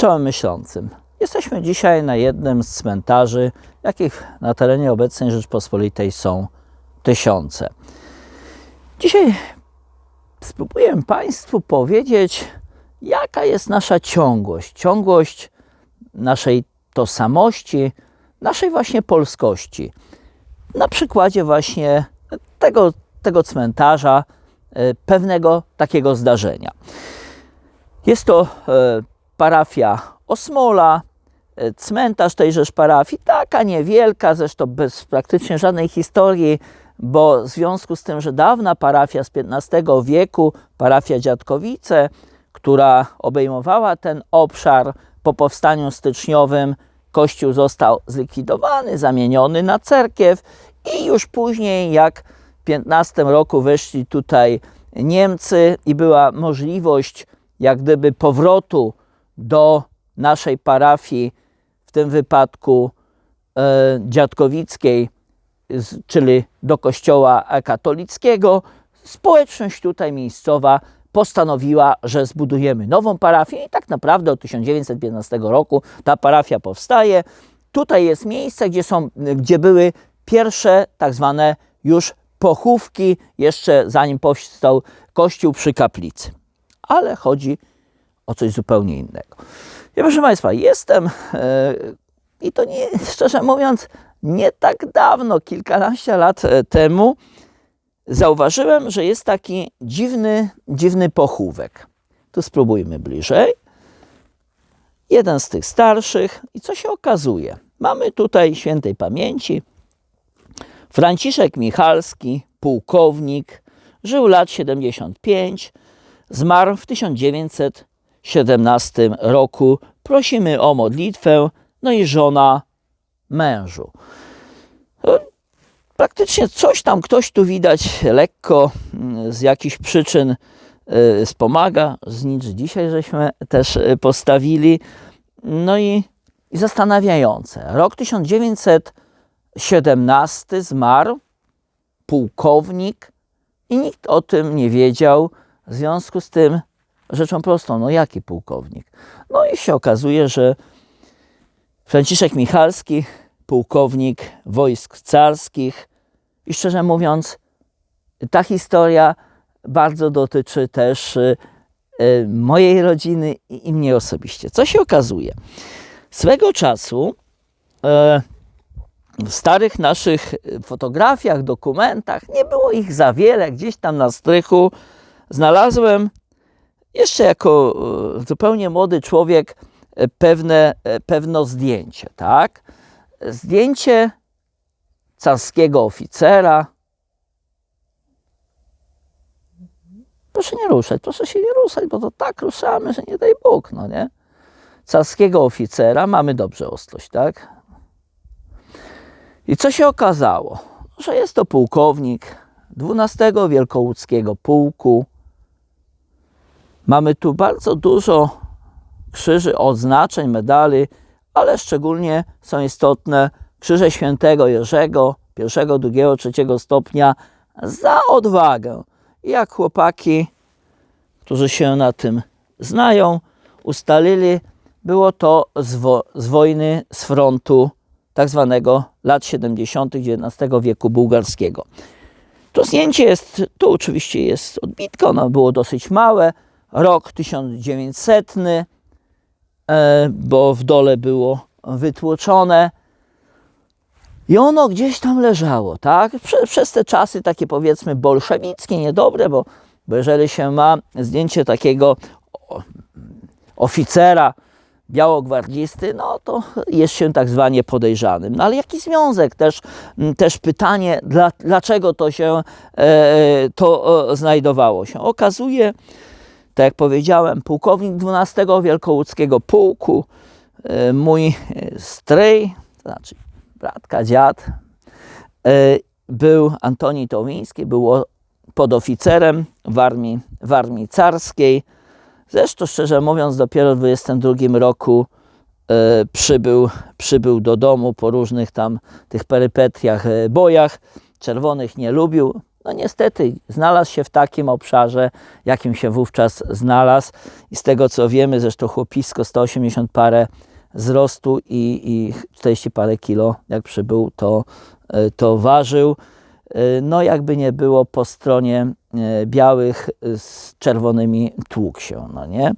Czołem myślącym. Jesteśmy dzisiaj na jednym z cmentarzy, jakich na terenie obecnej Rzeczpospolitej są tysiące. Dzisiaj spróbuję Państwu powiedzieć, jaka jest nasza ciągłość, ciągłość naszej tożsamości, naszej właśnie polskości. Na przykładzie właśnie tego, tego cmentarza, e, pewnego takiego zdarzenia. Jest to e, parafia Osmola, e, cmentarz tejżeż parafii, taka niewielka, zresztą bez praktycznie żadnej historii, bo w związku z tym, że dawna parafia z XV wieku, parafia Dziadkowice, która obejmowała ten obszar po powstaniu styczniowym, kościół został zlikwidowany, zamieniony na cerkiew i już później, jak w 15 roku weszli tutaj Niemcy i była możliwość jak gdyby powrotu do naszej parafii, w tym wypadku e, dziadkowickiej, z, czyli do kościoła katolickiego, społeczność tutaj miejscowa postanowiła, że zbudujemy nową parafię i tak naprawdę od 1915 roku ta parafia powstaje. Tutaj jest miejsce, gdzie, są, gdzie były pierwsze tak zwane już pochówki, jeszcze zanim powstał kościół przy kaplicy. Ale chodzi o coś zupełnie innego. Ja, proszę Państwa, jestem e, i to nie, szczerze mówiąc, nie tak dawno, kilkanaście lat e, temu, zauważyłem, że jest taki dziwny, dziwny pochówek. Tu spróbujmy bliżej. Jeden z tych starszych. I co się okazuje? Mamy tutaj świętej pamięci Franciszek Michalski, pułkownik, żył lat 75, zmarł w 1917 roku. Prosimy o modlitwę, no i żona mężu. Praktycznie coś tam ktoś tu widać lekko mm, z jakichś przyczyn y, wspomaga. Z nic dzisiaj żeśmy też y, postawili. No i, i zastanawiające. Rok 1917 zmarł pułkownik i nikt o tym nie wiedział. W związku z tym rzeczą prostą, no jaki pułkownik? No i się okazuje, że Franciszek Michalski, pułkownik wojsk carskich, i szczerze mówiąc, ta historia bardzo dotyczy też y, y, mojej rodziny i mnie osobiście. Co się okazuje? Swego czasu e, w starych naszych fotografiach, dokumentach, nie było ich za wiele, gdzieś tam na strychu znalazłem jeszcze jako e, zupełnie młody człowiek e, pewne, pewne zdjęcie, tak? Zdjęcie carskiego oficera. Proszę nie ruszać, proszę się nie ruszać, bo to tak ruszamy, że nie daj Bóg, no nie? Carskiego oficera, mamy dobrze ostrość, tak? I co się okazało? Że jest to pułkownik 12 Wielkołódzkiego Pułku. Mamy tu bardzo dużo krzyży, odznaczeń, medali, ale szczególnie są istotne Krzyże Świętego Jerzego, pierwszego, drugiego, trzeciego stopnia za odwagę. Jak chłopaki, którzy się na tym znają, ustalili, było to z, wo z wojny z frontu tak zwanego lat 70. XIX wieku bułgarskiego. To zdjęcie jest, tu oczywiście jest odbitka, ono było dosyć małe, rok 1900, e, bo w dole było wytłoczone. I ono gdzieś tam leżało, tak? Prze, przez te czasy takie powiedzmy bolszewickie, niedobre, bo, bo jeżeli się ma zdjęcie takiego oficera, białogwardzisty, no to jest się tak zwanie podejrzanym. No ale jaki związek? Też, też pytanie, dla, dlaczego to się e, to e, znajdowało się. Okazuje, tak jak powiedziałem, pułkownik 12 Wielkołódzkiego Pułku, e, mój stryj, to znaczy bratka, dziad, e, był Antoni Tomiński, był podoficerem w armii, w armii carskiej. Zresztą, szczerze mówiąc, dopiero w 22 roku e, przybył, przybył do domu po różnych tam tych perypetiach, e, bojach. Czerwonych nie lubił, no niestety znalazł się w takim obszarze, jakim się wówczas znalazł. I z tego co wiemy, zresztą chłopisko 180 parę wzrostu i, i 40 parę kilo, jak przybył, to, e, to ważył. E, no jakby nie było po stronie e, białych z czerwonymi tłukł się, no nie?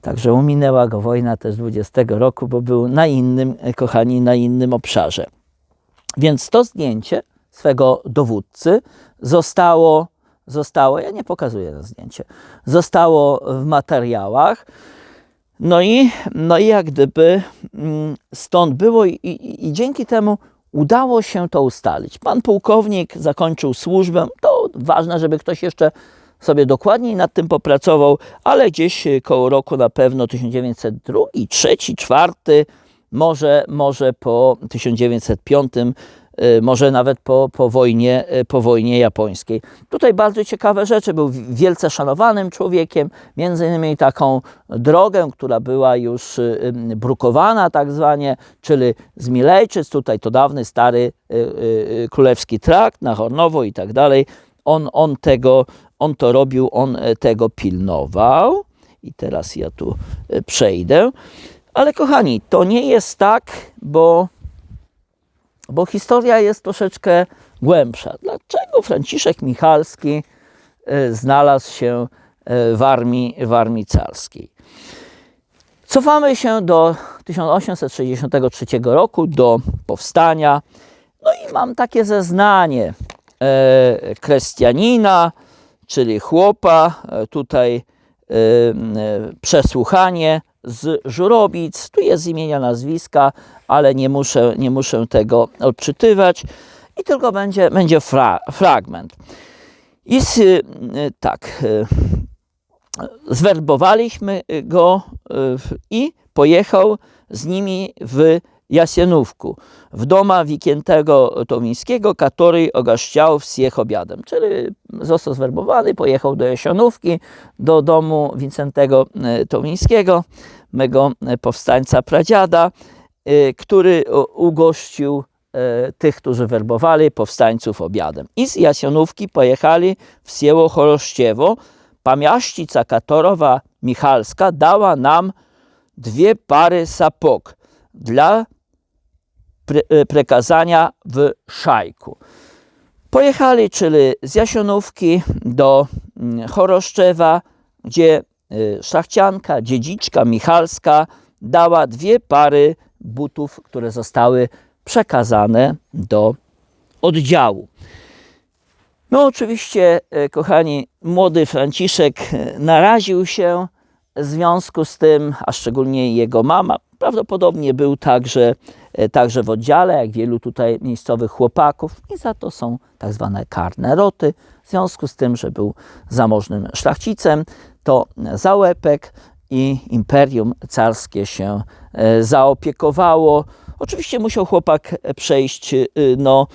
Także uminęła go wojna też 20 roku, bo był na innym, kochani, na innym obszarze. Więc to zdjęcie swego dowódcy zostało, zostało, ja nie pokazuję na zdjęcie, zostało w materiałach. No i, no i jak gdyby mm, stąd było i, i, i dzięki temu udało się to ustalić. Pan pułkownik zakończył służbę. To ważne, żeby ktoś jeszcze sobie dokładniej nad tym popracował, ale gdzieś koło roku na pewno 1902, 3, 4, może, może po 1905 Y, może nawet po, po, wojnie, y, po wojnie japońskiej. Tutaj bardzo ciekawe rzeczy. Był wielce szanowanym człowiekiem, między innymi taką drogę, która była już y, brukowana tak zwanie, czyli z Milejczyc, tutaj to dawny, stary królewski trakt na Hornowo i tak dalej. On, on, tego, on to robił, on tego pilnował. I teraz ja tu przejdę. Ale kochani, to nie jest tak, bo bo historia jest troszeczkę głębsza. Dlaczego Franciszek Michalski e, znalazł się e, w armii, w armii carskiej? Cofamy się do 1863 roku, do powstania. No i mam takie zeznanie e, Krestianina, czyli chłopa, e, tutaj e, przesłuchanie z Żurowic. Tu jest imienia, nazwiska, ale nie muszę, nie muszę tego odczytywać. I tylko będzie, będzie fra, fragment. I z, y, tak, y, zwerbowaliśmy go y, i pojechał z nimi w Jasienówku, w doma Wikiętego Tomińskiego, który ogaściał wsiech obiadem. Czyli został zwerbowany, pojechał do Jasienówki, do domu Wincentego e, Tomińskiego, mego e, powstańca pradziada, e, który ugościł tych, którzy werbowali powstańców obiadem. I z Jasionówki pojechali w Sieło Chorościewo. Pamiaścica Katorowa Michalska dała nam dwie pary sapok dla pre, e, prekazania w Szajku. Pojechali, czyli z Jasionówki do mm, Choroszczewa, gdzie e, szlachcianka, dziedziczka Michalska dała dwie pary butów, które zostały przekazane do oddziału. No oczywiście, e, kochani, młody Franciszek naraził się w związku z tym, a szczególnie jego mama, prawdopodobnie był także E, także w oddziale, jak wielu tutaj miejscowych chłopaków i za to są tak zwane karne roty. W związku z tym, że był zamożnym szlachcicem, to załepek i imperium carskie się e, zaopiekowało. Oczywiście musiał chłopak przejść e, no,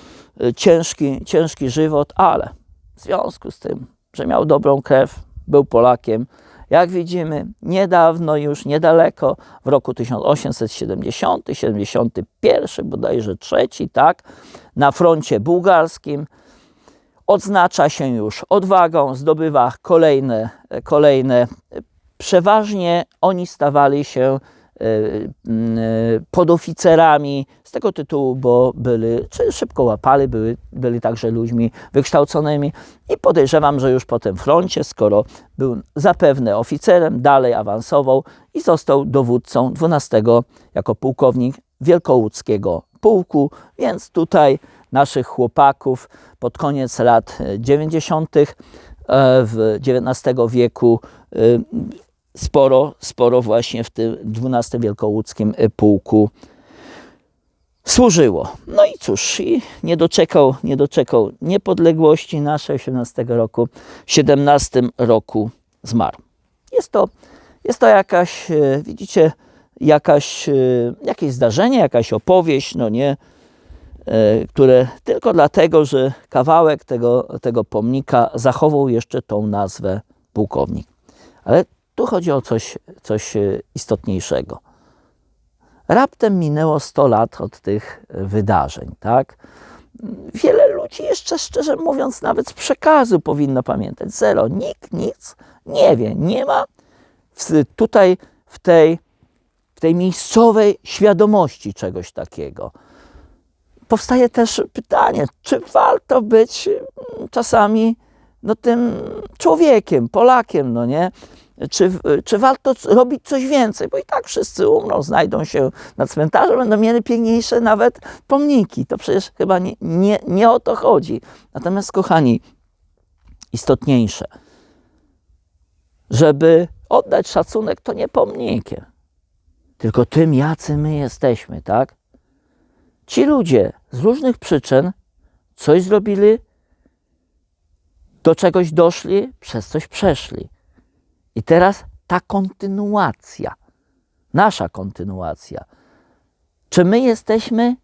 ciężki, ciężki żywot, ale w związku z tym, że miał dobrą krew, był Polakiem, jak widzimy, niedawno już, niedaleko, w roku 1870, 71, bodajże trzeci, tak, na froncie bułgarskim, odznacza się już odwagą, zdobywa kolejne, kolejne. Przeważnie oni stawali się podoficerami z tego tytułu, bo byli, czy szybko łapali, byli, byli także ludźmi wykształconymi i podejrzewam, że już po tym froncie, skoro był zapewne oficerem, dalej awansował i został dowódcą 12 jako pułkownik Wielkołódzkiego pułku, więc tutaj naszych chłopaków pod koniec lat 90. E, w XIX wieku sporo, sporo właśnie w tym 12 Wielkołódzkim e, pułku służyło. No i cóż, i nie doczekał, nie doczekał niepodległości naszej 18 roku, w 17 roku zmarł. Jest to, jest to jakaś, e, widzicie, jakaś, e, jakieś zdarzenie, jakaś opowieść, no nie, które tylko dlatego, że kawałek tego, tego pomnika zachował jeszcze tą nazwę pułkownik. Ale tu chodzi o coś, coś e, istotniejszego. Raptem minęło 100 lat od tych wydarzeń, tak? wiele ludzi jeszcze, szczerze mówiąc, nawet z przekazu powinno pamiętać. Zero. Nikt nic nie wie. Nie ma w, tutaj w tej, w tej miejscowej świadomości czegoś takiego. Powstaje też pytanie, czy warto być mm, czasami no, tym człowiekiem, Polakiem, no nie? Czy, czy warto robić coś więcej? Bo i tak wszyscy umrą, znajdą się na cmentarzu, będą mieli piękniejsze nawet pomniki. To przecież chyba nie, nie, nie o to chodzi. Natomiast, kochani, istotniejsze, żeby oddać szacunek, to nie pomnikiem, tylko tym, jacy my jesteśmy, tak? Ci ludzie z różnych przyczyn coś zrobili, do czegoś doszli, przez coś przeszli. I teraz ta kontynuacja, nasza kontynuacja. Czy my jesteśmy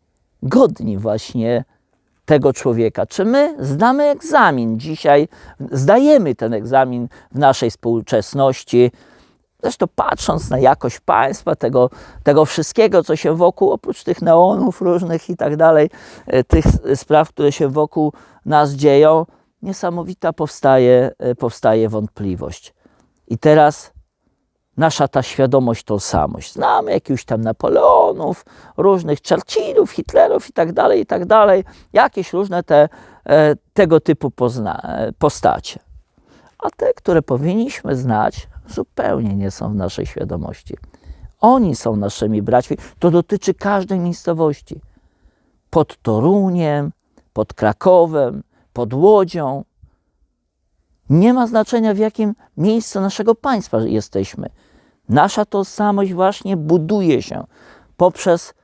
godni właśnie tego człowieka? Czy my zdamy egzamin dzisiaj, zdajemy ten egzamin w naszej współczesności? Zresztą patrząc na jakość państwa, tego, tego wszystkiego, co się wokół, oprócz tych neonów różnych i tak dalej, e, tych spraw, które się wokół nas dzieją, niesamowita powstaje, e, powstaje wątpliwość. I teraz nasza ta świadomość, tożsamość. Znamy jakichś tam Napoleonów, różnych Churchillów, Hitlerów i tak dalej, i tak dalej. Jakieś różne te, e, tego typu e, postacie. A te, które powinniśmy znać, zupełnie nie są w naszej świadomości. Oni są naszymi braćmi. To dotyczy każdej miejscowości. Pod Toruniem, pod Krakowem, pod Łodzią. Nie ma znaczenia, w jakim miejscu naszego państwa jesteśmy. Nasza tożsamość właśnie buduje się poprzez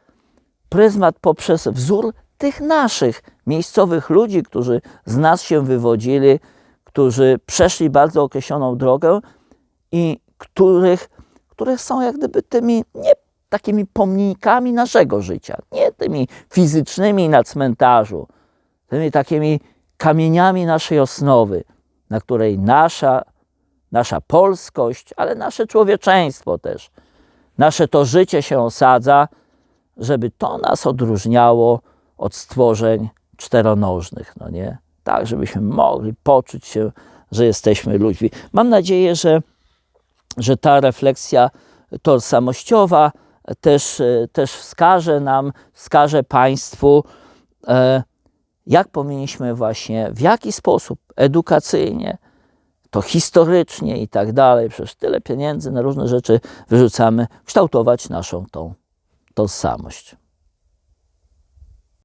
pryzmat, poprzez wzór tych naszych miejscowych ludzi, którzy z nas się wywodzili, którzy przeszli bardzo określoną drogę i których, które są jak gdyby tymi nie takimi pomnikami naszego życia, nie tymi fizycznymi na cmentarzu, tymi takimi kamieniami naszej osnowy, na której nasza, nasza polskość, ale nasze człowieczeństwo też, nasze to życie się osadza, żeby to nas odróżniało od stworzeń czteronożnych, no nie? Tak, żebyśmy mogli poczuć się, że jesteśmy ludźmi. Mam nadzieję, że, że ta refleksja tożsamościowa też, też wskaże nam, wskaże Państwu, e, jak powinniśmy właśnie, w jaki sposób edukacyjnie, to historycznie i tak dalej, przecież tyle pieniędzy na różne rzeczy wyrzucamy, kształtować naszą tą tożsamość.